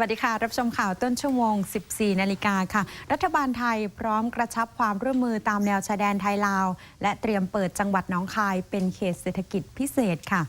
วัสดีค่ะ รับชมข่าวต้นชั่วโมง 14 นาฬิกาค่ะ รัฐบาลไทยพร้อมกระชับความร่วมมือตามแนวชายแดนไทยลาว และเตรียมเปิดจังหวัดหนองคายเป็นเขตเศรษฐกิจพิเศษค่ะ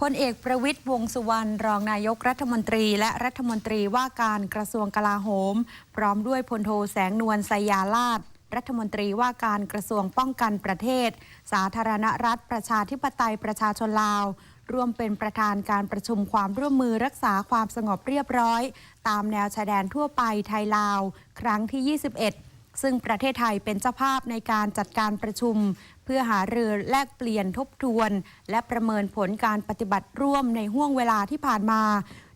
พลเอกประวิตยวงสุวรรณรองนายกรัฐมนตรี และรัฐมนตรีว่าการกระทรวงกลาโหม พร้อมด้วยพลโทแสงนวลไซยาลาดรัฐมนตรีว่าการกระทรวงป้องกันประเทศ สาธารณรัฐประชาธิปไตยประชาชนลาว ร่วมเป็นประธานการประชุมความร่วมมือรักษาความสงบเรียบร้อย ตามแนวชายแดนทั่วไปไทยลาว ครั้งที่ 21 ซึ่งประเทศไทยเป็นเจ้าภาพในการจัดการประชุม เพื่อหารือแลกเปลี่ยนทบทวน และประเมินผลการปฏิบัติร่วมในห่วงเวลาที่ผ่านมา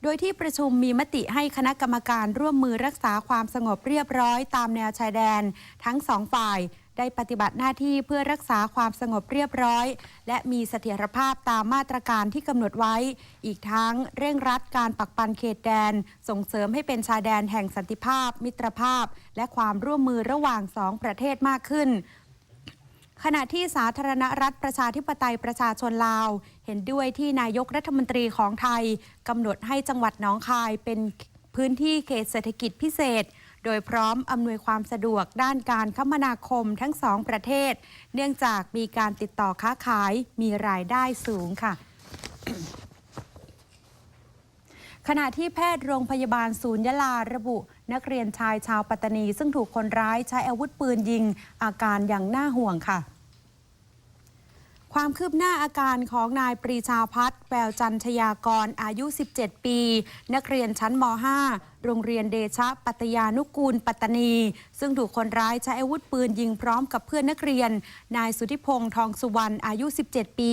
โดยที่ประชุมมีมติให้คณะกรรมการร่วมมือรักษาความสงบเรียบร้อย ตามแนวชายแดน ทั้งสองฝ่าย ได้ปฏิบัติหน้าที่เพื่อรักษาความสงบเรียบร้อย และมีเสถียรภาพตามมาตรการที่กำหนดไว้ อีกทั้งเร่งรัดการปักปันเขตแดน ส่งเสริมให้เป็นชายแดนแห่งสันติภาพ มิตรภาพ และความร่วมมือระหว่างสองประเทศมากขึ้นขณะที่สาธารณรัฐประชาธิปไตยประชาชนลาว เห็นด้วยที่นายกรัฐมนตรีของไทยกำหนดให้จังหวัดหนองคายเป็นพื้นที่เขตเศรษฐกิจพิเศษ โดยพร้อมอำนวยความสะดวกด้านการคมนาคมทั้งสองประเทศ เนื่องจากมีการติดต่อค้าขายมีรายได้สูงค่ะขณะที่แพทย์โรงพยาบาลศูนย์ยะลาระบุ นักเรียนชายชาวปัตตานี ซึ่งถูกคนร้ายใช้อาวุธปืนยิง อาการอย่างน่าห่วงค่ะ ความคืบหน้าอาการของนายปรีชาพัฒน์แววจันทยากรอายุ 17 ปี นักเรียนชั้นม .5 โรงเรียนเดชะปัตยานุกูล ปัตตานี ซึ่งถูกคนร้ายใช้อาวุธปืนยิงพร้อมกับเพื่อนนักเรียน นายสุธิพงษ์ทองสุวรรณอายุ 17 ปี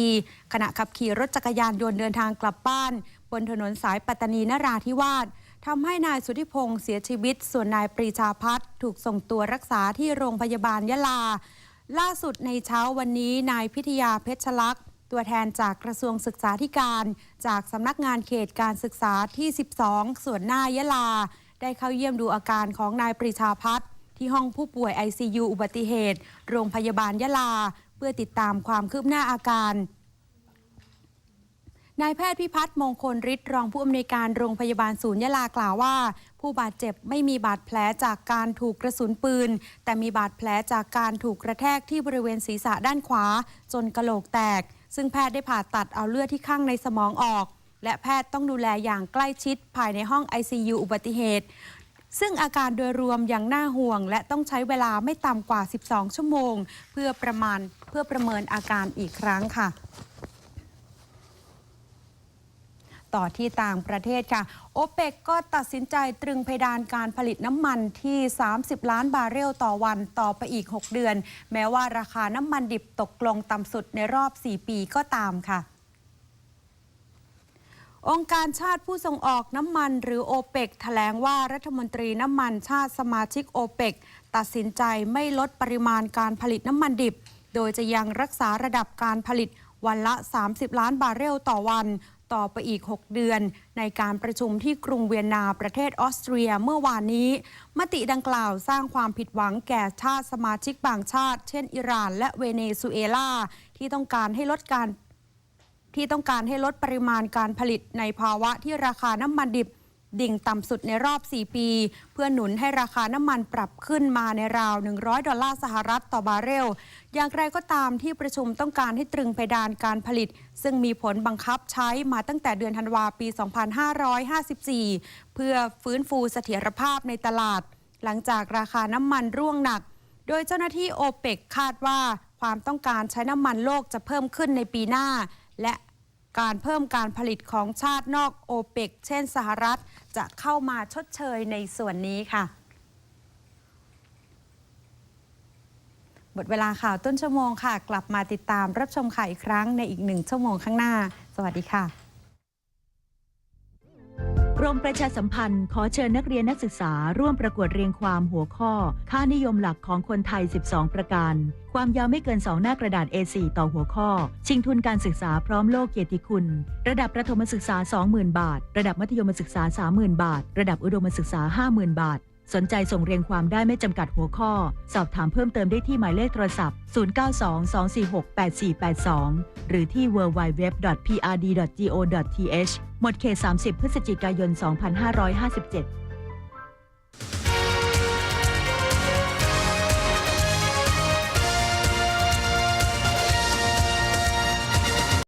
ขณะขับขี่รถจักรยานยนต์เดินทางกลับบ้าน บนถนนสายปัตตานีนราธิวาสทำให้นายสุธิพงษ์เสียชีวิต ส่วนนายปรีชาพัฒน์ถูกส่งตัวรักษาที่โรงพยาบาลยะลา ล่าสุดในเช้าวันนี้นายพิทยาเพชรลักษณ์ ตัวแทนจากกระทรวงศึกษาธิการ จากสำนักงานเขตการศึกษาที่ 12 ส่วนหน้ายะลา ได้เข้าเยี่ยมดูอาการของนายปรีชาพัฒน์ที่ห้องผู้ป่วย ICU อุบัติเหตุ โรงพยาบาลยะลา เพื่อติดตามความคืบหน้าอาการ นายแพทย์พิพัฒน์มงคลฤทธิ์รองผู้อำนวยการโรงพยาบาลศูนย์ยะลากล่าวว่า ผู้บาดเจ็บไม่มีบาดแผลจากการถูกกระสุนปืน แต่มีบาดแผลจากการถูกกระแทกที่บริเวณศีรษะด้านขวา จนกระโหลกแตก ซึ่งแพทย์ได้ผ่าตัดเอาเลือดที่ข้างในสมองออก และแพทย์ต้องดูแลอย่างใกล้ชิดภายในห้อง ICU อุบัติเหตุ ซึ่งอาการโดยรวมยังน่าห่วง และต้องใช้เวลาไม่ต่ำกว่า 12 ชั่วโมง เพื่อประมาณเพื่อประเมินอาการอีกครั้งค่ะ ต่อที่ต่างประเทศค่ะ โอเปกก็ตัดสินใจตรึงเพดานการผลิตน้ำมันที่ 30 ล้านบาร์เรลต่อวันต่อไปอีก 6 เดือน แม้ว่าราคาน้ำมันดิบตกลงต่ำสุดในรอบ 4 ปีก็ตามค่ะองค์การชาติผู้ส่งออกน้ำมันหรือโอเปกแถลงว่ารัฐมนตรีน้ำมันชาติสมาชิกโอเปกตัดสินใจไม่ลดปริมาณการผลิตน้ำมันดิบ โดยจะยังรักษาระดับการผลิตวันละ 30 ล้านบาร์เรลต่อวัน ต่อไปอีก 6 เดือน ในการประชุมที่กรุงเวียนนาประเทศออสเตรียเมื่อวานนี้ มติดังกล่าวสร้างความผิดหวังแก่ชาติสมาชิกบางชาติ เช่น อิหร่าน และเวเนซุเอลา ที่ต้องการให้ลดการที่ต้องการให้ลดปริมาณการผลิตในภาวะที่ราคาน้ำมันดิบ ดิ่งต่ำสุดในรอบ 4 ปี เพื่อหนุนให้ราคาน้ำมันปรับขึ้นมาในราว 100 ดอลลาร์สหรัฐต่อบาร์เรล อย่างไรก็ตามที่ประชุมต้องการให้ตรึงเพดานการผลิต ซึ่งมีผลบังคับใช้มาตั้งแต่เดือนธันวาปี 2554 เพื่อฟื้นฟูเสถียรภาพในตลาด หลังจากราคาน้ำมันร่วงหนัก โดยเจ้าหน้าที่โอเปกคาดว่าความต้องการใช้น้ำมันโลกจะเพิ่มขึ้นในปีหน้า และการเพิ่มการผลิตของชาตินอกโอเปกเช่นสหรัฐ จะเข้ามาชดเชยในส่วนนี้ค่ะ หมดเวลาข่าวต้นชั่วโมงค่ะ กลับมาติดตามรับชมข่าวอีกครั้งในอีกหนึ่งชั่วโมงข้างหน้า สวัสดีค่ะ กรมประชาสัมพันธ์ ขอเชิญนักเรียนนักศึกษาร่วมประกวดเรียงความหัวข้อ ค่านิยมหลักของคนไทย 12 ประการ ความยาวไม่เกิน 2 หน้ากระดาษ A4 ต่อหัวข้อ ชิงทุนการศึกษาพร้อมโลกเกียรติคุณ ระดับประถมศึกษา 20,000 บาท ระดับมัธยมศึกษา 30,000 บาท ระดับอุดมศึกษา 50,000 บาท สนใจส่งเรียงความได้ไม่จำกัดหัวข้อ สอบถามเพิ่มเติมได้ที่หมายเลขโทรศัพท์ 0922468482 หรือที่ www.prd.go.th หมดเขต 30 พฤศจิกายน 2557